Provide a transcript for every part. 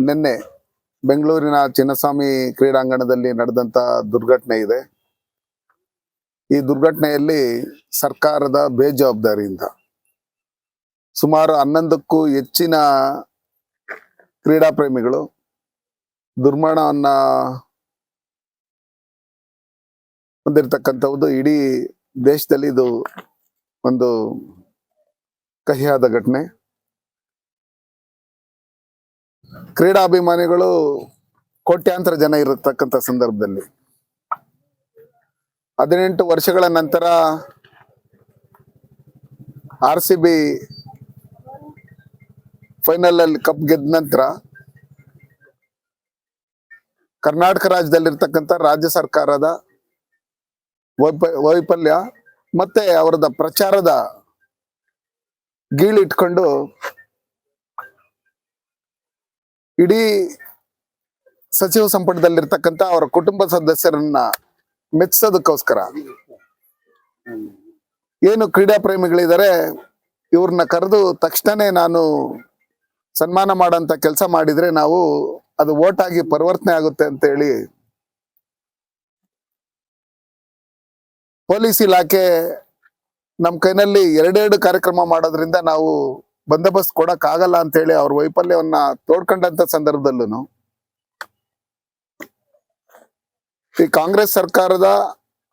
ನಿನ್ನೆ ಬೆಂಗಳೂರಿನ ಚಿನ್ನಸ್ವಾಮಿ ಕ್ರೀಡಾಂಗಣದಲ್ಲಿ ನಡೆದಂತ ದುರ್ಘಟನೆ ಇದೆ. ಈ ದುರ್ಘಟನೆಯಲ್ಲಿ ಸರ್ಕಾರದ ಬೇಜವಾಬ್ದಾರಿಯಿಂದ ಸುಮಾರು ಹನ್ನೊಂದಕ್ಕೂ ಹೆಚ್ಚಿನ ಕ್ರೀಡಾ ಪ್ರೇಮಿಗಳು. ದುರ್ಮರಣವನ್ನ ಹೊಂದಿರತಕ್ಕಂಥದ್ದು ಇಡೀ ದೇಶದಲ್ಲಿ ಇದು ಒಂದು ಕಹಿಯಾದ ಘಟನೆ. ಕ್ರೀಡಾಭಿಮಾನಿಗಳು ಕೋಟ್ಯಾಂತರ ಜನ ಇರತಕ್ಕಂಥ ಸಂದರ್ಭದಲ್ಲಿ. ಹದಿನೆಂಟು ವರ್ಷಗಳ ನಂತರ ಆರ್ ಸಿ ಫೈನಲ್ ಅಲ್ಲಿ ಕಪ್ ಗೆದ್ದ ನಂತರ ಕರ್ನಾಟಕ ರಾಜ್ಯದಲ್ಲಿರ್ತಕ್ಕಂಥ ರಾಜ್ಯ ಸರ್ಕಾರದ ವೈಪ, ವೈಫಲ್ಯ ಮತ್ತೆ ಅವರದ ಪ್ರಚಾರದ ಗೀಳಿಟ್ಕೊಂಡು ಇಡೀ ಸಚಿವ ಸಂಪುಟದಲ್ಲಿರ್ತಕ್ಕಂಥ ಅವರ ಕುಟುಂಬ ಸದಸ್ಯರನ್ನ ಮೆಚ್ಚಿಸೋದಕ್ಕೋಸ್ಕರ ಏನು ಕ್ರೀಡಾ ಪ್ರೇಮಿಗಳಿದ್ದಾರೆ, ಇವ್ರನ್ನ ಕರೆದು ತಕ್ಷಣನೇ ನಾನು ಸನ್ಮಾನ ಮಾಡೋಂಥ ಕೆಲಸ ಮಾಡಿದ್ರೆ ನಾವು ಅದು ಓಟ್ ಪರಿವರ್ತನೆ ಆಗುತ್ತೆ ಅಂತ ಹೇಳಿ ಪೊಲೀಸ್ ಇಲಾಖೆ ನಮ್ಮ ಕೈನಲ್ಲಿ ಎರಡೆರಡು ಕಾರ್ಯಕ್ರಮ ಮಾಡೋದ್ರಿಂದ ನಾವು ಬಂದೋಬಸ್ತ್ ಕೊಡಕ್ ಆಗಲ್ಲ ಅಂತ ಹೇಳಿ ಅವ್ರ ವೈಫಲ್ಯವನ್ನ ತೋಡ್ಕೊಂಡಂತ ಸಂದರ್ಭದಲ್ಲೂ ಈ ಕಾಂಗ್ರೆಸ್ ಸರ್ಕಾರದ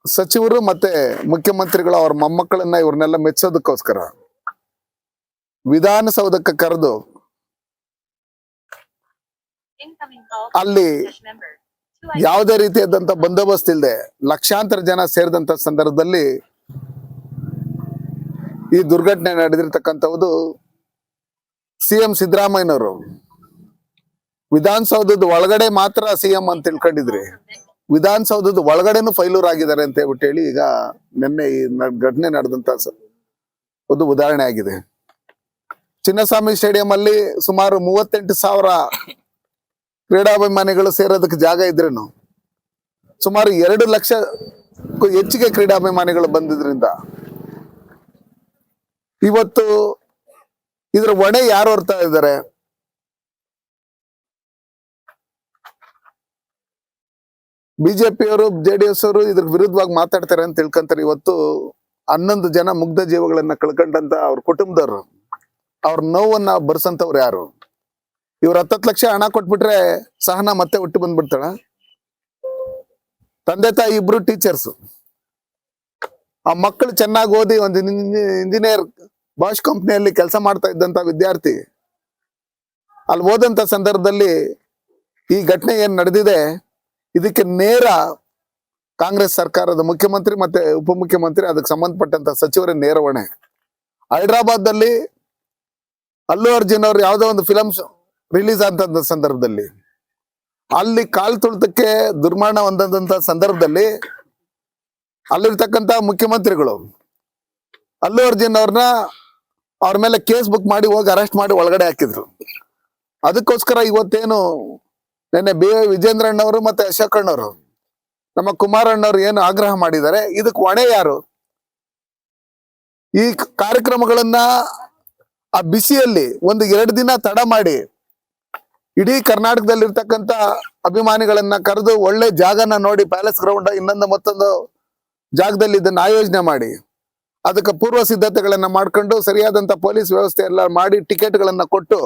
ಸಚಿವರು ಮತ್ತೆ ಮುಖ್ಯಮಂತ್ರಿಗಳು ಅವ್ರ ಮೊಮ್ಮಕ್ಕಳನ್ನ ಇವ್ರನ್ನೆಲ್ಲ ಮೆಚ್ಚೋದಕ್ಕೋಸ್ಕರ ವಿಧಾನಸೌಧಕ್ಕೆ ಕರೆದು ಅಲ್ಲಿ ಯಾವುದೇ ರೀತಿಯಾದಂತ ಬಂದೋಬಸ್ತ್ ಇಲ್ಲದೆ ಲಕ್ಷಾಂತರ ಜನ ಸೇರಿದಂತ ಸಂದರ್ಭದಲ್ಲಿ ಈ ದುರ್ಘಟನೆ ನಡೆದಿರ್ತಕ್ಕಂಥದ್ದು ಸಿಎಂ ಸಿದ್ದರಾಮಯ್ಯನವರು. ವಿಧಾನಸೌಧದ ಒಳಗಡೆ ಮಾತ್ರ ಸಿಎಂ ಅಂತ ತಿಳ್ಕೊಂಡಿದ್ರಿ. ವಿಧಾನಸೌಧದ ಒಳಗಡೆನೂ ಫೈಲೂರ್ ಆಗಿದ್ದಾರೆ ಅಂತ ಹೇಳ್ಬಿಟ್ಟು ಹೇಳಿ ಈಗ ನಿನ್ನೆ ಈ ಘಟನೆ ನಡೆದಂತ ಒಂದು ಉದಾಹರಣೆ ಆಗಿದೆ. ಚಿನ್ನಸ್ವಾಮಿ ಸ್ಟೇಡಿಯಂ ಅಲ್ಲಿ ಸುಮಾರು ಮೂವತ್ತೆಂಟು ಸಾವಿರ ಕ್ರೀಡಾಭಿಮಾನಿಗಳು ಸೇರೋದಕ್ಕೆ ಜಾಗ ಇದ್ರೇನು? ಸುಮಾರು ಎರಡು ಲಕ್ಷ ಹೆಚ್ಚಿಗೆ ಕ್ರೀಡಾಭಿಮಾನಿಗಳು ಬಂದಿದ್ರಿಂದ. ಇವತ್ತು ಇದ್ರ ಹೊಣೆ ಯಾರು ಹೊರ್ತಾ ಇದ್ದಾರೆ? ಬಿಜೆಪಿಯವರು ಜೆ ಡಿ ಎಸ್ ಅವರು ಇದ್ರ ವಿರುದ್ಧವಾಗಿ ಮಾತಾಡ್ತಾರೆ ಅಂತ ತಿಳ್ಕೊಂತಾರೆ. ಇವತ್ತು ಹನ್ನೊಂದು ಜನ ಮುಗ್ಧ ಜೀವಗಳನ್ನ ಕಳ್ಕೊಂಡಂತ ಅವ್ರ ಕುಟುಂಬದವರು. ಅವ್ರ ನೋವನ್ನ ಬರ್ಸಂತವ್ರು ಯಾರು? ಇವ್ರ ಹತ್ತತ್ತು ಲಕ್ಷ ಹಣ ಕೊಟ್ಬಿಟ್ರೆ ಸಹನ ಮತ್ತೆ ಹುಟ್ಟು ಬಂದ್ಬಿಡ್ತಾಳ. ತಂದೆ ತಾಯಿ ಇಬ್ರು ಟೀಚರ್ಸ್ ಆ ಮಕ್ಕಳು ಚೆನ್ನಾಗಿ ಓದಿ ಒಂದು ಇಂಜಿನಿಯರ್ ಬಾಷ್ ಕಂಪ್ನಿಯಲ್ಲಿ ಕೆಲಸ ಮಾಡ್ತಾ ಇದ್ದಂತ ವಿದ್ಯಾರ್ಥಿ. ಅಲ್ಲಿ ಓದಂತ ಸಂದರ್ಭದಲ್ಲಿ ಈ ಘಟನೆ ಏನ್ ನಡೆದಿದೆ, ಇದಕ್ಕೆ ನೇರ ಕಾಂಗ್ರೆಸ್ ಸರ್ಕಾರದ ಮುಖ್ಯಮಂತ್ರಿ ಮತ್ತೆ ಉಪಮುಖ್ಯಮಂತ್ರಿ ಅದಕ್ಕೆ ಸಂಬಂಧಪಟ್ಟಂತ ಸಚಿವರೇ ನೇರ ಹೊಣೆ ಹೈದ್ರಾಬಾದ್ ಅಲ್ಲಿ ಅಲ್ಲು ಅರ್ಜುನ್ ಅವ್ರು ಯಾವುದೋ ಒಂದು ಫಿಲಮ್ ರಿಲೀಸ್ ಆದಂತ ಸಂದರ್ಭದಲ್ಲಿ. ಅಲ್ಲಿ ಕಾಲ್ ತುಳಿತಕ್ಕೆ ದುರ್ಮರಣ ಹೊಂದಂತ ಸಂದರ್ಭದಲ್ಲಿ ಅಲ್ಲಿರ್ತಕ್ಕಂತ ಮುಖ್ಯಮಂತ್ರಿಗಳು ಅಲ್ಲು ಅರ್ಜುನ್ ಅವ್ರನ್ನ ಅವ್ರ ಮೇಲೆ ಕೇಸ್ ಬುಕ್ ಮಾಡಿ ಹೋಗಿ ಅರೆಸ್ಟ್ ಮಾಡಿ ಒಳಗಡೆ ಹಾಕಿದ್ರು. ಅದಕ್ಕೋಸ್ಕರ ಇವತ್ತೇನು ನಿನ್ನೆ ಬಿ ವಿಜೇಂದ್ರಣ್ಣವರು ಮತ್ತೆ ಅಶೋಕಣ್ಣವರು ನಮ್ಮ ಕುಮಾರಣ್ಣವ್ರು ಏನು ಆಗ್ರಹ ಮಾಡಿದ್ದಾರೆ, ಇದಕ್ಕೆ ಹೊಣೆ ಯಾರು? ಈ ಕಾರ್ಯಕ್ರಮಗಳನ್ನ ಆ ಬಿಸಿಯಲ್ಲಿ ಒಂದು ಎರಡು ದಿನ ತಡ ಮಾಡಿ ಇಡೀ ಕರ್ನಾಟಕದಲ್ಲಿರ್ತಕ್ಕಂಥ ಅಭಿಮಾನಿಗಳನ್ನ ಕರೆದು ಒಳ್ಳೆ ಜಾಗನ ನೋಡಿ ಪ್ಯಾಲೇಸ್ ಗ್ರೌಂಡ್ ಇನ್ನೊಂದು ಮತ್ತೊಂದು ಜಾಗದಲ್ಲಿ ಇದನ್ನ ಆಯೋಜನೆ ಮಾಡಿ. ಅದಕ್ಕೆ ಪೂರ್ವ ಸಿದ್ಧತೆಗಳನ್ನ ಮಾಡ್ಕೊಂಡು ಸರಿಯಾದಂತ ಪೊಲೀಸ್ ವ್ಯವಸ್ಥೆ ಎಲ್ಲ ಮಾಡಿ ಟಿಕೆಟ್ಗಳನ್ನ ಕೊಟ್ಟು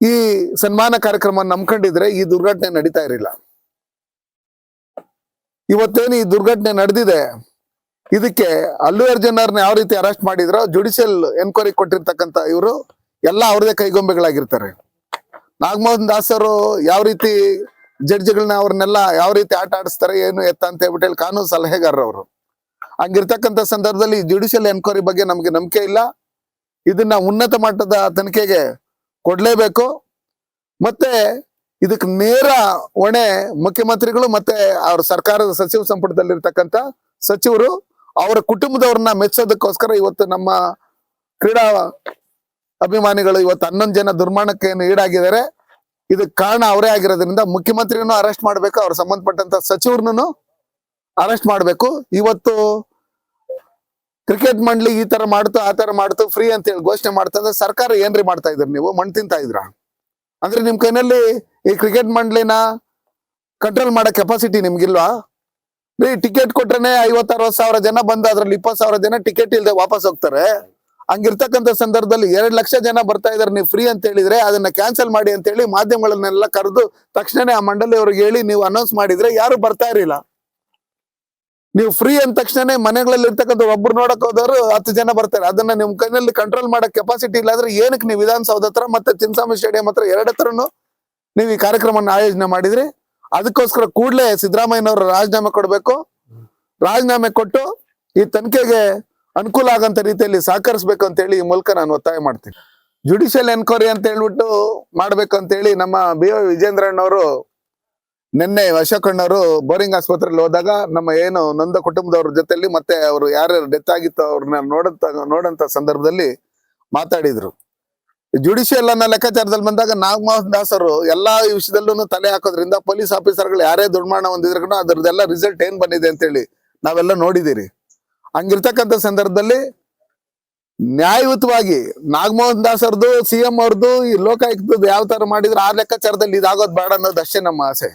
ಈ ಸನ್ಮಾನ ಕಾರ್ಯಕ್ರಮ ನಂಬ್ಕೊಂಡಿದ್ರೆ ಈ ದುರ್ಘಟನೆ ನಡೀತಾ ಇರಲಿಲ್ಲ. ಇವತ್ತೇನು ಈ ದುರ್ಘಟನೆ ನಡೆದಿದೆ, ಇದಕ್ಕೆ ಅಲ್ಲು ಅರ್ಜುನ್ ಅವ್ರನ್ನ ಯಾವ ರೀತಿ ಅರೆಸ್ಟ್ ಮಾಡಿದ್ರೋ ಜುಡಿಷಿಯಲ್ ಎನ್ಕ್ವೈರಿ ಕೊಟ್ಟಿರ್ತಕ್ಕಂಥ ಇವರು ಎಲ್ಲ ಅವ್ರದೇ ಕೈಗೊಂಬೆಗಳಾಗಿರ್ತಾರೆ. ನಾಗಮೋಹನ್ ದಾಸ್ ಅವರು ಯಾವ ರೀತಿ ಜಡ್ಜ್ಗಳನ್ನ ಅವ್ರನ್ನೆಲ್ಲ ಯಾವ ರೀತಿ ಆಟ ಆಡಿಸ್ತಾರೆ, ಏನು ಎತ್ತ ಅಂತ ಹೇಳ್ಬಿಟ್ಟು ಹೇಳಿ ಕಾನೂನು ಸಲಹೆಗಾರರು ಅವರು. ಹಂಗಿರ್ತಕ್ಕಂಥ ಸಂದರ್ಭದಲ್ಲಿ ಜುಡಿಷಿಯಲ್ ಎನ್ಕ್ವೈರಿ ಬಗ್ಗೆ ನಮ್ಗೆ ನಂಬಿಕೆ ಇಲ್ಲ. ಇದನ್ನ ಉನ್ನತ ಮಟ್ಟದ ತನಿಖೆಗೆ ಕೊಡ್ಲೇಬೇಕು. ಮತ್ತೆ ಇದಕ್ಕೆ ನೇರ ಹೊಣೆ ಮುಖ್ಯಮಂತ್ರಿಗಳು ಮತ್ತೆ ಅವ್ರ ಸರ್ಕಾರದ ಸಚಿವ ಸಂಪುಟದಲ್ಲಿರ್ತಕ್ಕಂಥ ಸಚಿವರು ಅವರ ಕುಟುಂಬದವ್ರನ್ನ ಮೆಚ್ಚೋದಕ್ಕೋಸ್ಕರ ಇವತ್ತು ನಮ್ಮ ಕ್ರೀಡಾ ಅಭಿಮಾನಿಗಳು ಇವತ್ತು ಹನ್ನೊಂದು ಜನ ದುರ್ಮಾಣಕ್ಕೆ ಈಡಾಗಿದ್ದಾರೆ. ಇದಕ್ಕೆ ಕಾರಣ ಅವರೇ ಆಗಿರೋದ್ರಿಂದ ಮುಖ್ಯಮಂತ್ರಿಯನ್ನು ಅರೆಸ್ಟ್ ಮಾಡಬೇಕು, ಅವ್ರ ಸಂಬಂಧಪಟ್ಟಂತ ಸಚಿವರನ್ನು ಅರೆಸ್ಟ್ ಮಾಡಬೇಕು. ಇವತ್ತು ಕ್ರಿಕೆಟ್ ಮಂಡಳಿ ಈ ತರ ಮಾಡ್ತು, ಆ ತರ ಮಾಡ್ತು, ಫ್ರೀ ಅಂತ ಹೇಳಿ ಘೋಷಣೆ ಮಾಡ್ತಂದ್ರೆ ಸರ್ಕಾರ ಏನ್ರಿ ಮಾಡ್ತಾ ಇದ್ರಿ ನೀವು? ಮಣ್ಣು ತಿಂತಾ ಇದ್ರ? ಅಂದ್ರೆ ನಿಮ್ ಕೈನಲ್ಲಿ ಈ ಕ್ರಿಕೆಟ್ ಮಂಡಳಿನ ಕಂಟ್ರೋಲ್ ಮಾಡೋ ಕೆಪಾಸಿಟಿ ನಿಮ್ಗಿಲ್ವಾ? ಟಿಕೆಟ್ ಕೊಟ್ರೇನೆ ಐವತ್ತರವತ್ತು ಸಾವಿರ ಜನ ಬಂದು ಅದ್ರಲ್ಲಿ ಇಪ್ಪತ್ತು ಸಾವಿರ ಜನ ಟಿಕೆಟ್ ಇಲ್ದೆ ವಾಪಸ್ ಹೋಗ್ತಾರೆ. ಹಂಗಿರ್ತಕ್ಕಂಥ ಸಂದರ್ಭದಲ್ಲಿ ಎರಡ್ ಲಕ್ಷ ಜನ ಬರ್ತಾ ಇದಾರೆ ನೀವು ಫ್ರೀ ಅಂತ ಹೇಳಿದ್ರೆ ಅದನ್ನ ಕ್ಯಾನ್ಸಲ್ ಮಾಡಿ ಅಂತ ಹೇಳಿ ಮಾಧ್ಯಮಗಳನ್ನೆಲ್ಲ ಕರೆದು ತಕ್ಷಣನೇ ಆ ಮಂಡಳಿ ಅವ್ರಿಗೆ ಹೇಳಿ ನೀವು ಅನೌನ್ಸ್ ಮಾಡಿದ್ರೆ ಯಾರು ಬರ್ತಾ ಇರಲಿಲ್ಲ. ನೀವು ಫ್ರೀ ಅಂದ ತಕ್ಷಣನೇ ಮನೆಗಳಲ್ಲಿ ಇರ್ತಕ್ಕಂಥ ಒಬ್ರು ನೋಡಕ್ ಹೋದವರು ಹತ್ತು ಜನ ಬರ್ತಾರೆ. ಅದನ್ನ ನಿಮ್ ಕೈನಲ್ಲಿ ಕಂಟ್ರೋಲ್ ಮಾಡೋ ಕೆಪಾಸಿಟಿ ಇಲ್ಲ ಅಂದ್ರೆ ಏನಕ್ಕೆ ನೀವು ವಿಧಾನಸೌಧ ಹತ್ರ ಮತ್ತೆ ಚಿನ್ನಸ್ವಾಮಿ ಸ್ಟೇಡಿಯಂ ಹತ್ರ ಎರಡ್ ಹತ್ರನು ನೀವು ಈ ಕಾರ್ಯಕ್ರಮವನ್ನು ಆಯೋಜನೆ ಮಾಡಿದ್ರಿ. ಅದಕ್ಕೋಸ್ಕರ ಕೂಡಲೇ ಸಿದ್ದರಾಮಯ್ಯನವರು ರಾಜೀನಾಮೆ ಕೊಡಬೇಕು. ರಾಜೀನಾಮೆ ಕೊಟ್ಟು ಈ ತನಿಖೆಗೆ ಅನುಕೂಲ ಆಗಂತ ರೀತಿಯಲ್ಲಿ ಸಹಕರಿಸಬೇಕು ಅಂತ ಹೇಳಿ ಈ ಮೂಲಕ ನಾನು ಒತ್ತಾಯ ಮಾಡ್ತೀನಿ. ಜುಡಿಷಿಯಲ್ ಎನ್ಕ್ವೈರಿ ಅಂತ ಹೇಳ್ಬಿಟ್ಟು ಮಾಡ್ಬೇಕು ಅಂತ ಹೇಳಿ ನಮ್ಮ ಬಿ ವೈ ವಿಜೇಂದ್ರಣ್ಣವರು ನಿನ್ನೆ ಅಶೋಕಣ್ಣವರು ಬೋರಿಂಗ್ ಆಸ್ಪತ್ರೆಯಲ್ಲಿ ಹೋದಾಗ ನಮ್ಮ ಏನು ನೊಂದ ಕುಟುಂಬದವ್ರ ಜೊತೆಲಿ ಮತ್ತೆ ಅವರು ಯಾರ್ಯಾರು ಡೆತ್ ಆಗಿತ್ತು ಅವ್ರನ್ನ ನೋಡಂತ ನೋಡಂತ ಸಂದರ್ಭದಲ್ಲಿ ಮಾತಾಡಿದ್ರು. ಜುಡಿಷಿಯಲ್ ಅನ್ನೋ ಲೆಕ್ಕಾಚಾರದಲ್ಲಿ ಬಂದಾಗ ನಾಗಮೋಹನ್ ದಾಸರು ಎಲ್ಲಾ ವಿಷಯದಲ್ಲೂ ತಲೆ ಹಾಕೋದ್ರಿಂದ ಪೊಲೀಸ್ ಆಫೀಸರ್ಗಳು ಯಾರೇ ದುರ್ಮಾಣ ಹೊಂದಿದ್ರು ಅದರದೆಲ್ಲ ರಿಸಲ್ಟ್ ಏನ್ ಬಂದಿದೆ ಅಂತೇಳಿ ನಾವೆಲ್ಲ ನೋಡಿದಿರಿ ಹಂಗಿರ್ತಕ್ಕಂಥ ಸಂದರ್ಭದಲ್ಲಿ ನ್ಯಾಯಯುತವಾಗಿ ನಾಗಮೋಹನ್ ದಾಸ್ ಅವ್ರದ್ದು ಸಿ ಎಂ ಅವ್ರದ್ದು ಈ ಲೋಕಾಯುಕ್ತದ್ದು ಯಾವ ತರ ಮಾಡಿದ್ರೆ ಆ ಲೆಕ್ಕಾಚಾರದಲ್ಲಿ ಇದಾಗೋದ್ ಬೇಡ ಅನ್ನೋದು ಅಷ್ಟೇ ನಮ್ಮ ಆಸೆ.